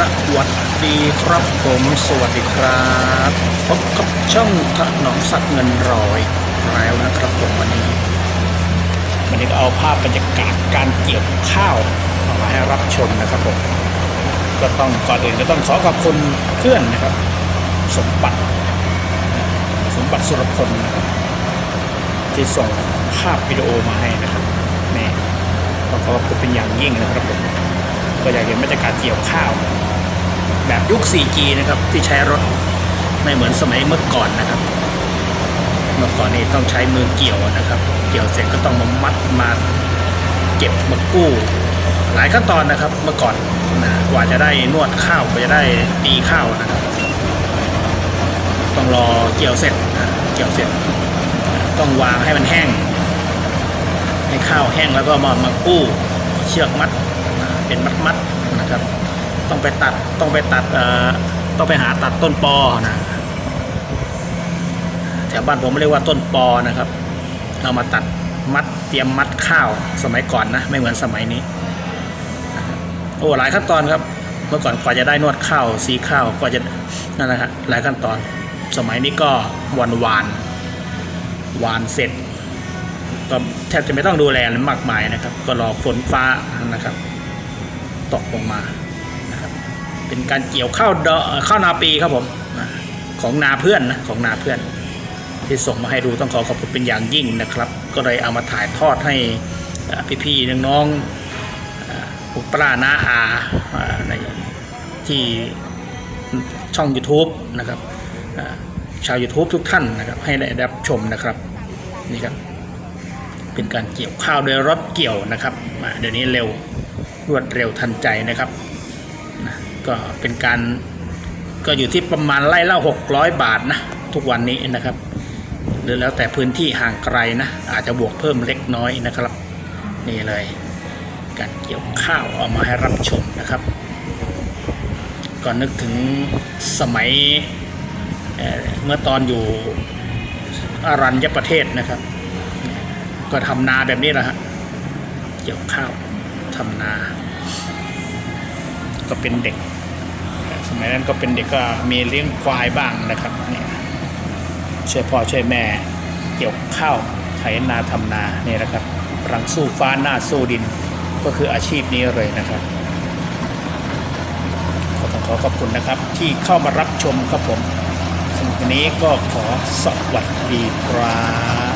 สวัสดีครับผมสวัสดีครับพบกับช่องถนอมสักเงินร้อยแล้วนะครับผมวันนี้วันนี้เอาภาพบรรยากาศการเกี่ยวข้าวมาให้รับชมนะครับผมก็ต้องก่อนอื่นก็ต้องขอขอบคุณเพื่อนนะครับ สมบัติ สมบัติสุรพลนะครับที่ส่งภาพวิดีโอมาให้นะครับนี่ต้องขอขอบคุณเป็นอย่างยิ่งนะครับผม ก็อยากเห็นบรรยากาศเกี่ยวข้าว แบบยุค 4G นะครับที่ใช้รถไม่เหมือนสมัยเมื่อก่อนนะครับ เมื่อก่อนนี่ต้องใช้มือเกี่ยวนะครับ เกี่ยวเสร็จก็ต้องมามัดมาเก็บมากู้หลายขั้นตอนนะครับเมื่อก่อนนะกว่าจะได้นวดข้าวกว่าจะได้ตีข้าวนะครับ ต้องรอเกี่ยวเสร็จนะเกี่ยวเสร็จ ต้องวางให้มันแห้ง ให้ข้าวแห้งแล้วก็มามากู้เชือกมัด เป็นมัดมัดๆนะครับ ต้องไปตัดต้องไปตัดต้องไปหาตัดต้นปอนะแถวบ้านผมเรียกว่าต้นปอนะครับ เอามาตัดมัดเตรียมมัดข้าวสมัยก่อนนะ ไม่เหมือนสมัยนี้โอ้หลายขั้นตอนครับ เมื่อก่อนกว่าจะได้นวดข้าวสีข้าวกว่าจะนั่นนะฮะหลายขั้นตอน สมัยนี้ก็วันวานหวานเสร็จก็แทบจะไม่ต้องดูแลมากมายนะครับ ก็รอฝนฟ้านะครับ ตกลงมานะครับเป็นการเกี่ยวข้าวข้าวนาปีครับผมนะของนาเพื่อนนะของนาเพื่อน ที่ส่งมาให้ดูต้องขอขอบคุณเป็นอย่างยิ่งนะครับ ก็เลยเอามาถ่ายทอดให้พี่ๆน้องๆเอ่อปุกปลาน้าอาในที่ช่อง YouTube นะครับชาว YouTube ทุกท่านนะครับให้ได้รับชมนะครับนี่ครับเป็นการเกี่ยวข้าวโดยรถเกี่ยวนะครับเดี๋ยวนี้เร็ว รวดเร็วทันใจนะครับนะก็เป็นการก็อยู่ที่ประมาณไร่ละ600 บาทนะทุกวันนี้นะครับ หรือแล้วแต่พื้นที่ห่างไกลนะอาจจะบวกเพิ่มเล็กน้อยนะครับ นี่เลย การเกี่ยวข้าวเอามาให้รับชมนะครับก่อนนึกถึงสมัยเเมื่อตอนอยู่อารัญญประเทศนะครับ ก็ทำนาแบบนี้แหละฮะเกี่ยวข้าว ทำนา ก็เป็นเด็ก สมัยนั้นก็เป็นเด็กก็มีเลี้ยงควายบ้างนะครับเนี่ยช่วยพ่อช่วยแม่เกี่ยวข้าวไถนาทำนาเนี่ยนะครับรังสู้ฟ้าหน้าสู้ดิน ก็คืออาชีพนี้เลยนะครับขอต้องขอขอบคุณนะครับ ที่เข้ามารับชมครับผมสำหรับวันนี้ก็ขอสวัสดีครับ